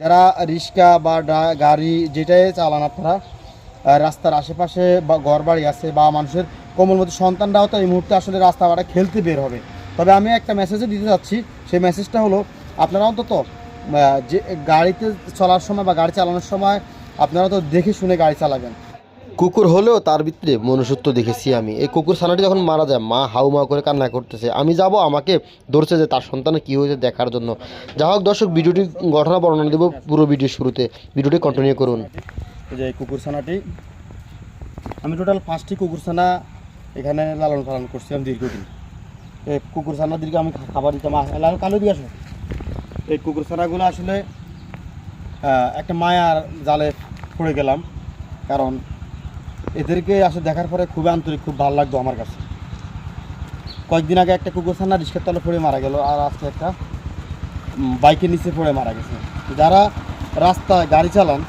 যারা রিক্সা বা গাড়ি যেটাই চালান আপনারা রাস্তার আশেপাশে বা ঘরবাড়ি আছে বা মানুষের কোমল কোমলমতি সন্তানরাও তো এই মুহূর্তে আসলে রাস্তা খেলতে বের হবে। তবে আমি একটা মেসেজও দিতে যাচ্ছি সেই মেসেজটা হলো, আপনারা অন্তত যে, গাড়িতে চলার সময় বা গাড়ি চালানোর সময় আপনারা তো দেখে শুনে গাড়ি চালাবেন। কুকুর হলেও তার ভিতরে মনুষ্যত্ব দেখেছি আমি। এই কুকুর ছানাটি যখন মারা যায় মা হাউ মা করে কান্না করতেছে। আমি যাব আমাকে ধরছে যে তার সন্তানের কী হয়েছে দেখার জন্য। যা হোক দর্শক ভিডিওটি ঘটনা বর্ণনা দেবো পুরো ভিডিও শুরুতে। ভিডিওটি কন্টিনিউ করুন। যে এই কুকুরছানাটি আমি টোটাল পাঁচটি কুকুরছানা এখানে লালন পালন করছিলাম দীর্ঘদিন। এই কুকুর ছানা দীর্ঘ আমি খাবার দিতাম। লাল কালো দিয়ে আসো। এই কুকুরছানাগুলো আসলে আহ, একটা মায়ার জালে পড়ে গেলাম। কারণ এদেরকে আসলে দেখার পরে খুবই আন্তরিক, খুব ভালো লাগতো আমার কাছে। কয়েকদিন আগে একটা কুকুরছানা রিক্সার তলে পড়ে মারা গেল, আর আজকে একটা বাইকের নিচে পড়ে মারা গেছে। যারা রাস্তায় গাড়ি চালান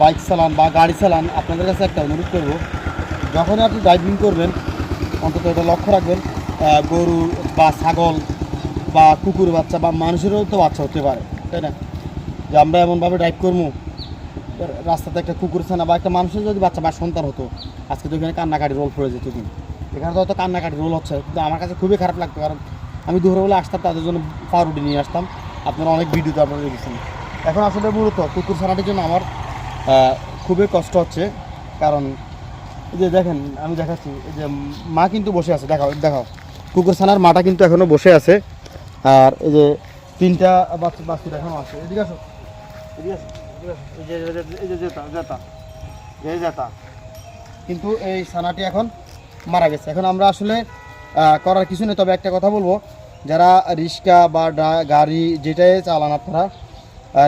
বাইক চালান বা গাড়ি চালান, আপনাদের কাছে একটা অনুরোধ করব, যখন আপনি ড্রাইভিং করবেন, অন্তত এটা লক্ষ্য রাখবেন গরু বা ছাগল বা কুকুর বাচ্চা বা মানুষেরও তো বাচ্চা হতে পারে, তাই না? যে আমরা এমনভাবে ড্রাইভ করব রাস্তাতে একটা কুকুর ছানা বা একটা মানুষের যদি বাচ্চা বা সন্তান হতো আজকে তো এখানে কান্নাকাটি রোল পড়ে যেত কিন্তু এখানে তো অত কান্নাকাটি রোল হচ্ছে কিন্তু আমার কাছে খুবই খারাপ লাগতো কারণ আমি দুপুরবেলা আসতাম তাদের জন্য পাউরুটি নিয়ে আসতাম। আপনারা অনেক ভিডিওতে আপনারা দেখেছেন। এখন আসলে মূলত কুকুর ছানাটির জন্য আমার খুবই কষ্ট হচ্ছে কারণ এই যে দেখেন আমি দেখাচ্ছি এই যে মা কিন্তু বসে আছে দেখাও দেখাও। কুকুর ছানার মাটা কিন্তু এখনও বসে আছে আর এই যে তিনটা বাচ্চা বাচ্চা এখনও আছে। এদিকে আসো, এদিকে আসো। কিন্তু এই ছানাটি এখন মারা গেছে। এখন আমরা আসলে করার কিছু নেই, তবে একটা কথা বলব। যারা রিক্সা বা গাড়ি যেটাই চালান আপনারা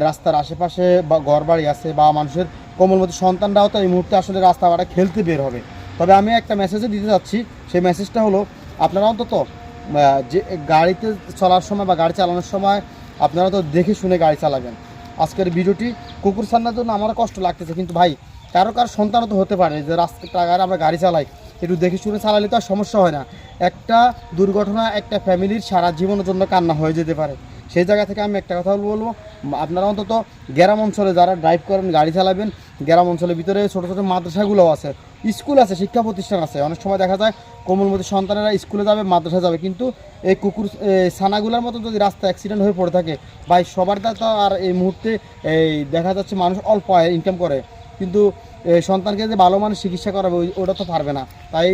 রাস্তার আশেপাশে বা ঘর বাড়ি আছে বা মানুষের কোমলমতি সন্তানরাও তো এই মুহূর্তে আসলে রাস্তা বাড়া খেলতে বের হবে। তবে আমি একটা মেসেজে দিতে যাচ্ছি। সেই মেসেজটা হলো, আপনারা অন্তত যে, গাড়িতে চলার সময় বা গাড়ি চালানোর সময় আপনারা তো দেখে শুনে গাড়ি চালাবেন। আজকের ভিডিওটি কুকুর ছাড়ার জন্য আমার কষ্ট লাগতেছে, কিন্তু ভাই, কারও কার সন্তানও তো হতে পারে যে রাস্তাঘাটে আমরা গাড়ি চালাই, একটু দেখে শুনে চালালে তো আর সমস্যা হয় না। একটা দুর্ঘটনা একটা ফ্যামিলির সারা জীবনের জন্য কান্না হয়ে যেতে পারে। সেই জায়গা থেকে আমি একটা কথা বলব, আপনারা অন্তত গ্রাম অঞ্চলে যারা ড্রাইভ করেন, গাড়ি চালাবেন, গ্রাম অঞ্চলের ভিতরে ছোটো ছোটো মাদ্রাসাগুলো আছে স্কুল আছে শিক্ষা প্রতিষ্ঠান আছে। অনেক সময় দেখা যায় কোমলমতি সন্তানেরা স্কুলে যাবে মাদ্রাসা যাবে। কিন্তু এই কুকুর এ, ছানাগুলোর মতো যদি রাস্তা অ্যাক্সিডেন্ট হয়ে পড়ে থাকে ভাই সবার তো আর এই মুহূর্তে এই দেখা যাচ্ছে মানুষ অল্প আয় ইনকাম করে। কিন্তু সন্তানকে যে ভালো মানুষ চিকিৎসা করাবে ওটা তো পারবে না। তাই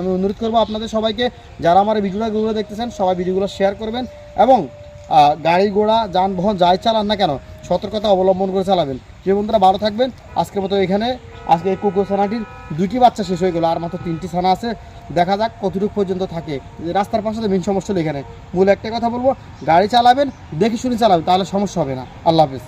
আমি অনুরোধ করব আপনাদের সবাইকে যারা আমার ভিডিওগুলো দেখতেছেন সবাই ভিডিওগুলো শেয়ার করবেন এবং গাড়ি ঘোড়া যানবাহন যাই চালান না কেন সতর্কতা অবলম্বন করে চালাবেন। যে বন্ধুরা ভালো থাকবেন। আজকের মতো এখানে আজকে এই কুকুর ছানাটির দুইটি বাচ্চা শেষ হয়ে গেল, আর মাত্র তিনটি ছানা আছে। দেখা যাক কতটুকু পর্যন্ত থাকে। রাস্তার পাশে তো মেন সমস্যা এখানে। মূল একটা কথা বলব, গাড়ি চালাবেন, দেখে শুনে চালাবেন, তাহলে সমস্যা হবে না। আল্লাহ হাফিজ।